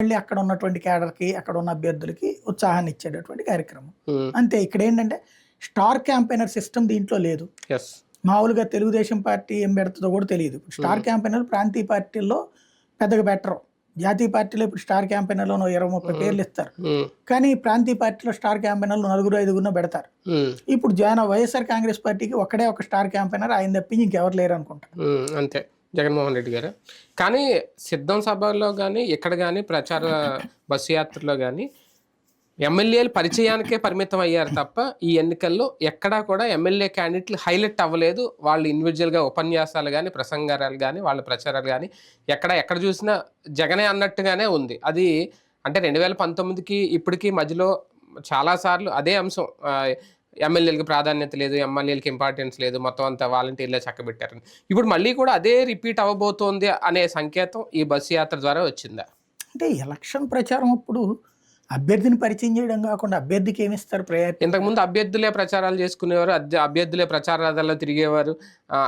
మళ్ళీ అక్కడ ఉన్నటువంటి క్యాడర్కి అక్కడ ఉన్న అభ్యర్థులకి ఉత్సాహాన్ని ఇచ్చేటటువంటి కార్యక్రమం అంతే ఇక్కడ ఏంటంటే స్టార్ క్యాంపెయినర్ సిస్టమ్ దీంట్లో లేదు. మామూలుగా తెలుగుదేశం పార్టీ ఏం పెడుతుందో కూడా తెలియదు. స్టార్ క్యాంపెయినర్ ప్రాంతీయ పార్టీల్లో పెద్దగా బెటరు జాతీయ పార్టీలో ఇప్పుడు స్టార్ క్యాంపెయినర్లో ఇరవై ముప్పై పేర్లు ఇస్తారు. కానీ ప్రాంతీయ పార్టీలో స్టార్ క్యాంపెయినర్లు నలుగురు ఐదుగురు పెడతారు. ఇప్పుడు జన వైఎస్ఆర్ కాంగ్రెస్ పార్టీకి ఒక్కడే ఒక స్టార్ క్యాంపెయినర్ ఆయన తప్పించి ఇంకెవరు లేరు అనుకుంటా ఉమ్, అంతే. జగన్మోహన్ రెడ్డి గారు. కానీ సిద్ధం సభలో కానీ ఇక్కడ కానీ ప్రచార బస్సు యాత్రలో కానీ ఎమ్మెల్యేలు పరిచయానికే పరిమితం అయ్యారు తప్ప ఈ ఎన్నికల్లో ఎక్కడా కూడా ఎమ్మెల్యే క్యాండిడేట్లు హైలైట్ అవ్వలేదు. వాళ్ళు ఇండివిజువల్గా ఉపన్యాసాలు కానీ ప్రసంగాలు కానీ వాళ్ళ ప్రచారాలు కానీ ఎక్కడ ఎక్కడ చూసినా జగనే అన్నట్టుగానే ఉంది. అది అంటే రెండు వేల పంతొమ్మిదికి ఇప్పటికీ మధ్యలో చాలాసార్లు అదే అంశం. ఎమ్మెల్యేలకు ప్రాధాన్యత లేదు ఎమ్మెల్యేలకు ఇంపార్టెన్స్ లేదు మొత్తం అంతా వాలంటీర్లే చక్కబెట్టారని. ఇప్పుడు మళ్ళీ కూడా అదే రిపీట్ అవ్వబోతోంది అనే సంకేతం ఈ బస్సు యాత్ర ద్వారా వచ్చిందా? అంటే ఎలక్షన్ ప్రచారం అప్పుడు అభ్యర్థిని పరిచయం చేయడం కాకుండా అభ్యర్థికి ఏమి ఇస్తారు ప్రయారిటీ ఇంతకుముందు అభ్యర్థులే ప్రచారాలు చేసుకునేవారు అభ్యర్థులే ప్రచారాలలో తిరిగేవారు.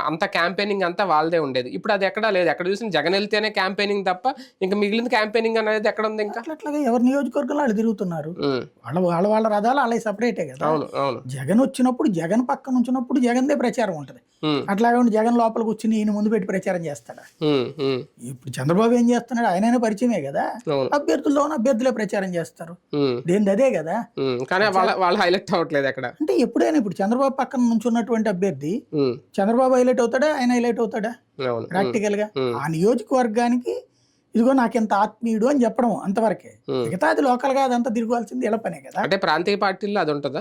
అంత క్యాంపెయినింగ్ అంతా వాళ్ళదే ఉండేది. ఇప్పుడు అది ఎక్కడా లేదు. ఎక్కడ చూసిన జగన్ వెళ్తేనే క్యాంపెయినింగ్ తప్ప ఇంకా మిగిలిన క్యాంపెయినింగ్ అనేది ఎక్కడ ఉంది ఇంకా? అట్లా అట్లాగా ఎవరి నియోజకవర్గంలో వాళ్ళు తిరుగుతున్నారు. వాళ్ళ వాళ్ళ వాళ్ళ రథాలు వాళ్ళ సపరేటే కదా. అవును అవును. జగన్ వచ్చినప్పుడు జగన్ పక్కన ఉంచినప్పుడు జగన్దే ప్రచారం ఉంటుంది. అట్లాగే జగన్ లోపల కూర్చుని ఈయన ముందు పెట్టి ప్రచారం చేస్తాడా? ఇప్పుడు చంద్రబాబు ఏం చేస్తున్నాడు? ఆయనైనా పరిచయమే కదా. అభ్యర్థుల్లో అభ్యర్థులే ప్రచారం చేస్తారు. ఉమ్, దేని అదే కదా? కానీ వాళ్ళ హైలైట్ అవ్వట్లేదు అక్కడ అంటే ఎప్పుడైనా ఇప్పుడు చంద్రబాబు పక్కన నుంచి ఉన్నటువంటి అభ్యర్థి చంద్రబాబు హైలైట్ అవుతాడా? ఆయన హైలైట్ అవుతాడా? ప్రాక్టికల్గా. ఆ నియోజకవర్గానికి ఇదిగో నాకెంత ఆత్మీయుడు అని చెప్పడం అంతవరకే. మిగతా అది లోకల్గా అదంతా తిరగాల్సింది ఇలా పనే కదా? అంటే ప్రాంతీయ పార్టీల్లో అది ఉంటుందా?